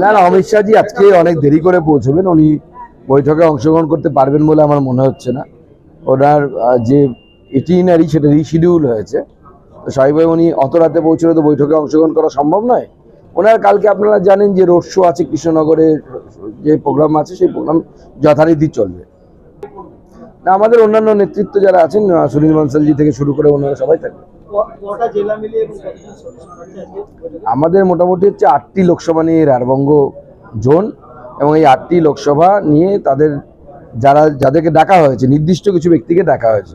না না, অমিত শাহজি আজকে অনেক দেরি করে পৌঁছবেন। উনি বৈঠকে অংশগ্রহণ করতে পারবেন বলে আমার মনে হচ্ছে না। ওনার যে ইটিনারি সেটা রিশিডিউল হয়েছে। তো স্বাভাবিক উনি অত রাতে পৌঁছলে তো বৈঠকে অংশগ্রহণ করা সম্ভব নয়। ওনার কালকে আপনারা জানেন যে রোড শো আছে, কৃষ্ণনগরে যে প্রোগ্রাম আছে, সেই প্রোগ্রাম যথারীতি চলবে। না, আমাদের অন্যান্য নেতৃত্ব যারা আছেন সুনীল মানসালজি থেকে শুরু করে ওনারা সবাই থাকবে। আমাদের মোটামুটি হচ্ছে আটটি লোকসভা নিয়ে রারবঙ্গ জোন এবং এই আটটি লোকসভা নিয়ে তাদের যারা যাদেরকে ডাকা হয়েছে নির্দিষ্ট কিছু ব্যক্তিকে ডাকা হয়েছে।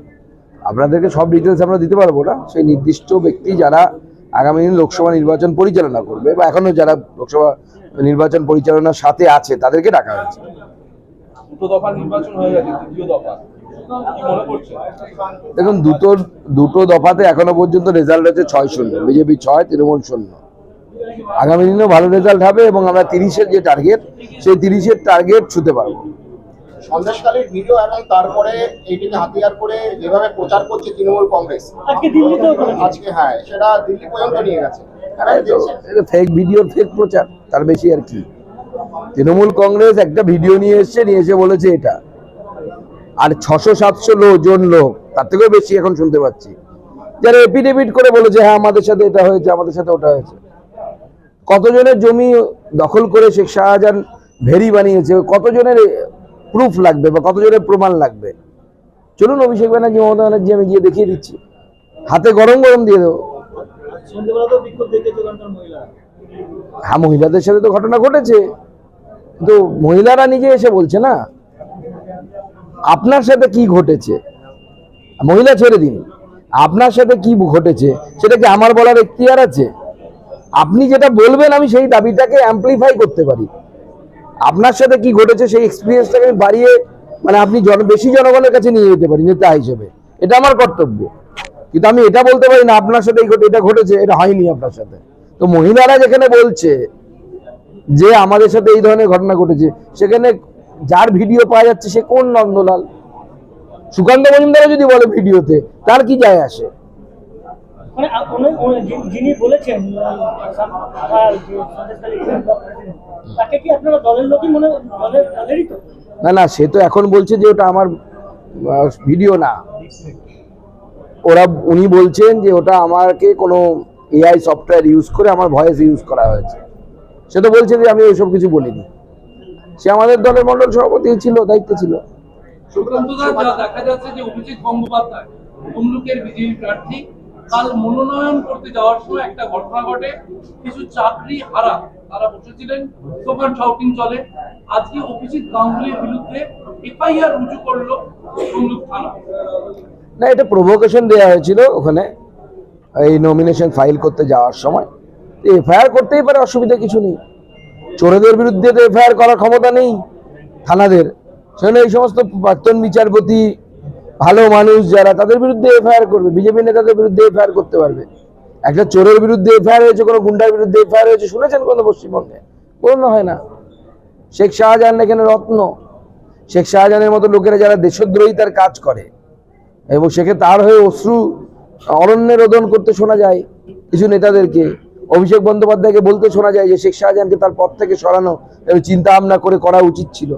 আপনাদেরকে সব ডিটেলস আমরা দিতে পারব না। সেই নির্দিষ্ট ব্যক্তি যারা আগামী দিন লোকসভা নির্বাচন পরিচালনা করবে বা এখনও যারা লোকসভা নির্বাচন পরিচালনার সাথে আছে তাদেরকে ডাকা হয়েছে। দুটো দফা নির্বাচন হয়ে গেছে তৃতীয় দফা। দেখুন দুটো দুটো দফাতে এখনও পর্যন্ত রেজাল্ট হচ্ছে ছয় শূন্য। বিজেপি ছয় তৃণমূল শূন্য। আগামী দিনেও ভালো রেজাল্ট হবে এবং আমরা তিরিশের যে টার্গেট সেই তিরিশের টার্গেট ছুতে পারব। সন্দেশকালীর ভিডিও এবং তারপরে এইটিকে হাতিয়ার করে যেভাবে প্রচার করছে তৃণমূল কংগ্রেস আজকে দিল্লিতেও আজকে হ্যাঁ সেটা দিল্লি পর্যন্ত নিয়ে গেছে। ফেক ভিডিও ফেক প্রচার তার বেশি আর কি। তৃণমূল কংগ্রেস একটা ভিডিও নিয়ে এসছে নিয়ে এসে বলেছে এটা। আর ছশো সাতশো জন লোক, তার থেকেও বেশি এখন শুনতে পাচ্ছি। যারা এপিডেভিট করে বলেছে হ্যাঁ আমাদের সাথে এটা হয়েছে, আমাদের সাথে ওটা হয়েছে। কতজনের জমি দখল করে শেখ শাহজাহান ভেরি বানিয়েছে, কতজনের প্রুফ লাগবে বা কতজনের প্রমাণ লাগবে? চলুন, অভিষেক ব্যানার্জি, মমতা ব্যানার্জি, আমি গিয়ে দেখিয়ে দিচ্ছি। হাতে গরম গরম দিয়ে দেবো। হ্যাঁ মহিলাদের সাথে তো ঘটনা ঘটেছে। কিন্তু মহিলারা নিজে এসে বলছে না। আপনার সাথে কি ঘটেছে? মহিলা ছেড়ে দিন। আপনার সাথে কি ঘটেছে, সেটা কি আমার বলার এখতিয়ার আছে? আপনি যেটা বলবেন, আমি সেই দাবিটাকে অ্যাম্পলিফাই করতে পারি। আপনার সাথে কি ঘটেছে, সেই এক্সপিরিয়েন্সটাকে আমি বাড়িয়ে মানে আপনি জন, বেশি জনগণের কাছে নিয়ে যেতে পারি, নেতা হিসেবে। এটা আমার কর্তব্য। কিন্তু আমি এটা বলতে পারি না, আপনার সাথে এটা ঘটেছে, এটা হয়নি আপনার সাথে। তো মহিলারা যেখানে বলছে যে আমাদের সাথে এই ধরনের ঘটনা ঘটেছে, সেখানে যার ভিডিও পাওয়া যাচ্ছে সে কোন নন্দলাল? সুকান্ত মজুমদারও যদি বলে ভিডিওতে তার কি যায় আসে? মানে যিনি- বলেছেন তাকে কি আপনারা দলের লোকই মনে দলেরই তো? না না সে তো এখন বলছে যে ওটা আমার ভিডিও না। ওরা উনি বলছেন যে ওটা আমাকে কোনো এআই সফটওয়্যার ইউজ করে আমার ভয়েস ইউজ করা হয়েছে। সে তো বলছে যে আমি ওইসব কিছু বলিনি। সে আমাদের দলের মন্ডল সভাপতি ছিল দায়িত্ব ছিল। সুকান্ত দা যা দেখা যাচ্ছে যে অভিজিৎ গঙ্গোপাধ্যায় তমলুকের বিজেপি প্রার্থী কাল মনোনয়ন করতে যাওয়ার সময় একটা ঘটনা ঘটে। কিছু চাকরি হারা তারা বসেছিলেন সোফান শাউটিং চলে। আজকে অভিজিৎ গাঙ্গুলির বিরুদ্ধে এফআইআর রুজু করল তমলুক থানা। না এটা প্রভোকেশন দেওয়া হয়েছিল ওখানে এই নমিনেশন ফাইল করতে যাওয়ার সময়। এফআইআর করতেই পারে অসুবিধা কিছু নেই। চোরেদের বিরুদ্ধে তো এফআইআর করার ক্ষমতা নেই থানাদের। সেখানে এই সমস্ত প্রাক্তন বিচারপতি, ভালো মানুষ যারা, তাদের বিরুদ্ধে এফআইআর করবে, বিজেপি নেতাদের বিরুদ্ধে এফআইআর করতে পারবে। একটা চোরের বিরুদ্ধে এফআইআর হয়েছে, কোনো গুন্ডার বিরুদ্ধে এফআইআর হয়েছে, শুনেছেন কোনো পশ্চিমবঙ্গে? কোনো হয় না। শেখ শাহজাহান এখানে রত্ন। শেখ শাহজাহানের মতো লোকেরা যারা দেশদ্রোহিতার কাজ করে, এবং সেক্ষেত্রে তার হয়ে অশ্রু অরণ্যে রোদন করতে শোনা যায় কিছু নেতাদেরকে। অভিষেক বন্দ্যোপাধ্যায়কে বলতে শোনা যায় যে শেখ শাহজাহানকে তার পথ থেকে সরানো চিন্তা ভাবনা করে করা উচিত ছিল।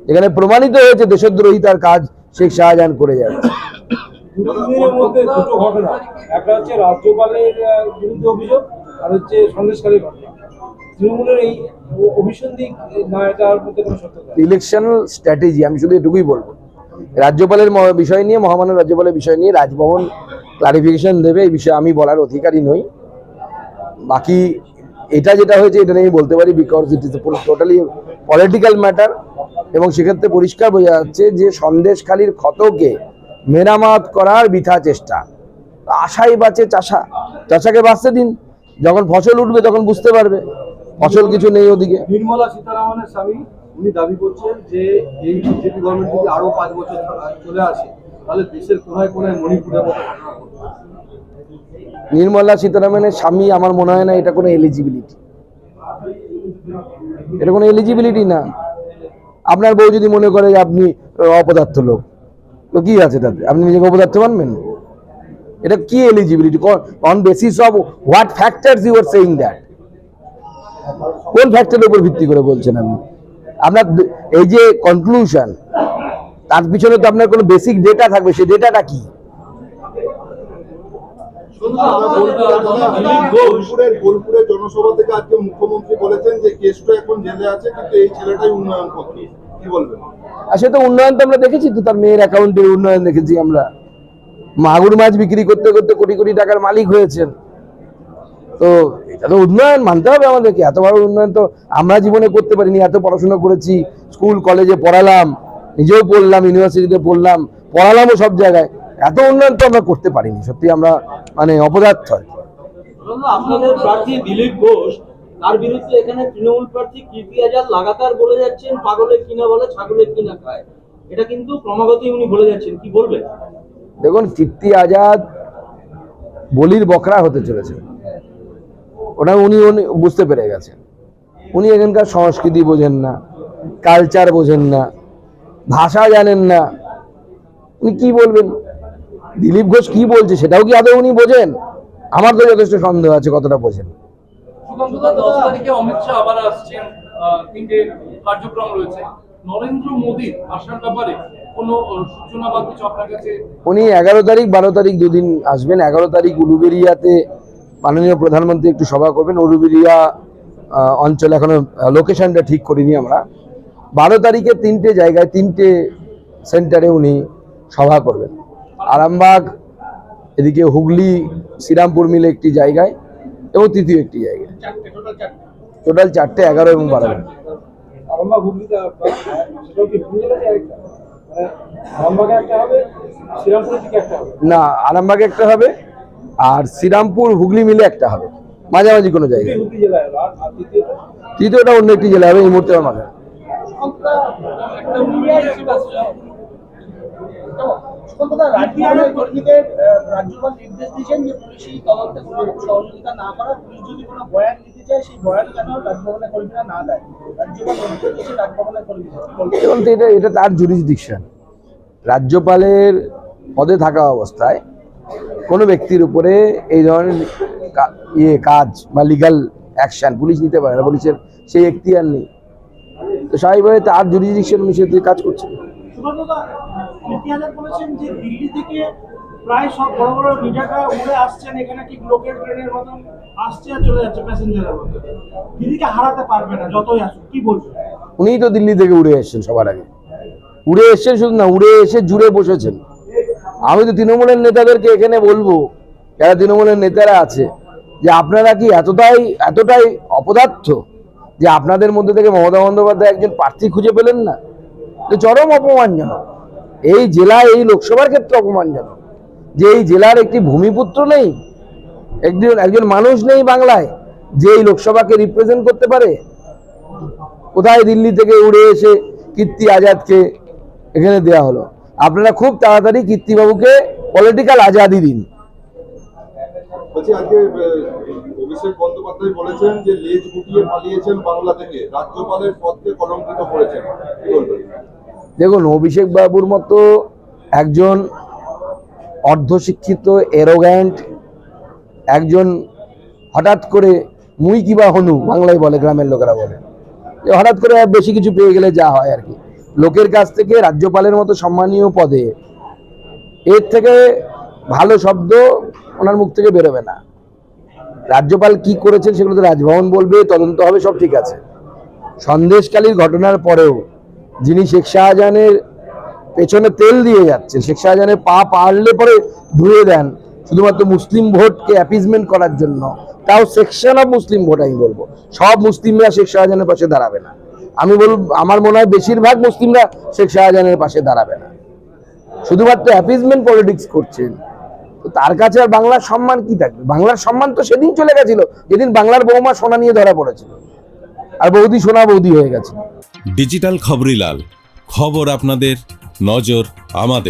এখানে প্রমাণিত হয়েছে দেশদ্রোহিতার কাজ শেখ শাহজাহান করে যাচ্ছে দুটো দিনের মধ্যে দুটো ঘটনা। একটা হচ্ছে রাজ্যপালের বিরুদ্ধে অভিযোগ আর হচ্ছে সন্দেশকারী ঘটনা। তৃণমূলের এই অভিসন্ধি না এটার মধ্যে কোনো সত্যতা নেই। স্ট্র্যাটেজি আমি শুধু এটুকুই বলব। রাজ্যপালের বিষয় নিয়ে মহামান্য রাজ্যপালের বিষয় নিয়ে রাজভবন ক্লারিফিকেশন দেবে এই বিষয়ে আমি বলার অধিকারী নই। বাকি এটা যেটা হয়েছে, এটা নিয়ে বলতে পারি because it is totally political matter এবং সেক্ষেত্রে পরিষ্কার বোঝা যাচ্ছে যে সন্দেশখালির ক্ষতকে মেরামত করার বৃথা চেষ্টা। আশাই বাঁচে চাষা। চাষাকে বাঁচতে দিন। যখন ফসল উঠবে তখন বুঝতে পারবে। ফসল কিছু নেই ওদিকে। নির্মলা সীতারামনের স্বামী, উনি দাবি করছেন যে এই বিজেপি গভর্নমেন্ট যদি আরও পাঁচ বছর চলে আসে, তাহলে দেশের কোনায় কোনায় মণিপুরের মতো। নির্মলা সীতারামনের স্বামী, আমার মনে হয় না এটা কোনো এলিজিবিলিটি এটা কোনো এলিজিবিলিটি না। আপনার বউ যদি মনে করে যে আপনি অপদার্থ লোক, তো কি আছে তাতে? আপনি নিজেকে অপদার্থ মানবেন? এটা কি eligibility on basis of what factors you are saying that কোন ফ্যাক্টরের উপর ভিত্তি করে বলছেন আপনি? আপনার এই যে কনক্লুশন তার পিছনে তো আপনার কোনো বেসিক ডেটা থাকবে সেই ডেটাটা কি? বোলপুরের বোলপুরের জনসভা থেকে আজকে মুখ্যমন্ত্রী বলেছেন যে কেষ্ট এখন জেলে আছে কিন্তু এই ছেলেটাই উন্নয়ন করছে কি বলবেন? আর সে তো উন্নয়ন তো আমরা দেখেছি তো তার মেয়ের অ্যাকাউন্টের উন্নয়ন দেখেছি আমরা। মাগুর মাছ বিক্রি করতে করতে কোটি কোটি টাকার মালিক হয়েছেন। তো এটা তো উন্নয়ন মানতে হবে আমাদেরকে। এত বড় উন্নয়ন তো আমরা জীবনে করতে পারিনি। এত পড়াশোনা করেছি স্কুল কলেজে পড়ালাম নিজেও পড়লাম ইউনিভার্সিটিতে পড়লাম পড়ালামও সব জায়গায়। এত উন্নয়ন তো আমরা করতে পারিনি সত্যি আমরা মানে অপদার্থ। আপনাদের প্রার্থী দিলীপ ঘোষ তার বিরুদ্ধে এখানে তৃণমূল প্রার্থী কীর্তি আজাদ লাগাতার বলে যাচ্ছেন পাগলের কিনা বলে ছাগলের কিনা খায়। এটা কিন্তু ক্রমাগতই উনি বলে যাচ্ছেন কি বলবেন? দেখুন কীর্তি আজাদ বলির বকরা হতে চলেছে। ওটা উনি উনি বুঝতে পেরে গেছেন। উনি এখানকার সংস্কৃতি বোঝেন না কালচার বোঝেন না ভাষা জানেন না। উনি কি বলবেন? দিলীপ ঘোষ কি বলছে সেটাও কি আদৌ উনি বোঝেন? আমার তো যথেষ্ট সন্দেহ আছে কতটা বোঝেন। উনি এগারো তারিখ বারো তারিখ দুদিন আসবেন। এগারো তারিখ উলুবেরিয়াতে মাননীয় প্রধানমন্ত্রী একটু সভা করবেন। উলুবেরিয়া অঞ্চলে এখনও লোকেশনটা ঠিক করিনি আমরা। বারো তারিখে তিনটে জায়গায় তিনটে সেন্টারে উনি সভা করবেন। আরামবাগ এদিকে হুগলি শ্রীরামপুর মিলে একটি জায়গায় এবং তৃতীয় একটি জায়গায়। টোটাল চারটে এগারো এবং বারো। মানে না আরামবাগে একটা হবে আর শ্রীরামপুর হুগলি মিলে একটা হবে। মাঝামাঝি কোনো জায়গায়। তৃতীয়টা? অন্য একটি জেলা হবে এই মুহূর্তে আমার মাথায়। একটা উন্নয়নের রাজ্যপালের কর্মীদের রাজ্যপাল নির্দেশ দিয়েছেন যে পুলিশি তদন্তে কোনো সহযোগিতা না করা পুলিশ যদি কোনো বয়ান নিতে চায় সেই বয়ান যেন রাজভবনের কর্মীরা না দেয়। রাজ্যপাল নির্দেশ রাজভবনের এটা এটা তার জুরিসডিকশন রাজ্যপালের পদে থাকা অবস্থায় কোনো ব্যক্তির উপরে এই ধরনের ইয়ে কাজ বা লিগাল অ্যাকশন পুলিশ নিতে পারে না পুলিশের সেই এখতিয়ার নেই। তো স্বাভাবিকভাবে তার জুরিসডিকশন তিনি কাজ করছেন আজাদ বলেছেন যে দিল্লি থেকে প্রায় সব বড় বড় লিডাররা উড়ে আসছেন, এখানে ট্রেনের মতন আসছে আর চলে যাচ্ছে প্যাসেঞ্জারের দিল্লিকে হারাতে পারবে না, যতই আসুক, কি বলবেন? উনিই তো দিল্লি থেকে উড়ে এসেছেন সবার আগে। উড়ে এসেছেন শুধু না, উড়ে এসে জুড়ে বসেছেন। আমি তো তৃণমূলের নেতাদেরকে এখানে বলব, যারা তৃণমূলের নেতারা আছে, যে আপনারা কি এতটাই এতটাই অপদার্থ যে আপনাদের মধ্যে থেকে মমতা বন্দ্যোপাধ্যায় একজন প্রার্থী খুঁজে পেলেন না? চরম অপমানজনক। এই জেলায় এই লোকসভার ক্ষেত্রে অপমানজনক যে এই জেলার একটি ভূমিপুত্র নেই একজন একজন মানুষ নেই বাংলায়, যে এই লোকসভাকে রিপ্রেজেন্ট করতে পারে? কোথায় দিল্লি থেকে উড়ে এসে কীর্তি আজাদকে এখানে দেয়া হলো? আপনারা খুব তাড়াতাড়ি কীর্তিবাবুকে পলিটিক্যাল আজাদি দিন। বন্দ্যোপাধ্যায় বলেছেন যে লেজ গুটিয়ে পালিয়েছেন বাংলা থেকে। রাজ্যপালের পদকে কলঙ্কিত করেছেন। দেখুন, অভিষেক বাবুর মতো একজন অর্ধশিক্ষিত এরোগ্যান্ট একজন হঠাৎ করে মুই কিবা হনু, বাংলায় বলে, গ্রামের লোকেরা বলে। যে হঠাৎ করে বেশি কিছু পেয়ে গেলে যা হয় আর কি। লোকের কাছ থেকে রাজ্যপালের মতো সম্মানীয় পদে এর থেকে ভালো শব্দ ওনার মুখ থেকে বেরোবে না। রাজ্যপাল কি করেছেন সেগুলো তো রাজভবন বলবে, তদন্ত হবে, সব ঠিক আছে। সন্দেশকালীর ঘটনার পরেও যিনি শেখ শাহজাহানের পেছনে তেল দিয়ে যাচ্ছেন, শেখ শাহজাহানের পা পারলে পরে ধুয়ে দেন, শুধুমাত্র মুসলিম ভোটকে অ্যাপিজমেন্ট করার জন্য। তাও সেকশন অফ মুসলিম ভোট আমি বলব। সব মুসলিমরা শেখ শাহজাহানের পাশে দাঁড়াবে না। আমি বলব আমার মনে হয় বেশিরভাগ মুসলিমরা শেখ শাহজাহানের পাশে দাঁড়াবে না। শুধুমাত্র অ্যাপিজমেন্ট পলিটিক্স করছেন। তো তার কাছে আর বাংলার সম্মান কি থাকবে? বাংলার সম্মান তো সেদিন চলে গেছিল, যেদিন বাংলার বৌমা সোনা নিয়ে ধরা পড়েছিল। আর বৌদি সোনা বৌদি হয়ে গেছে। ডিজিটাল খবরিলাল খবর আপনাদের নজর আমাদের।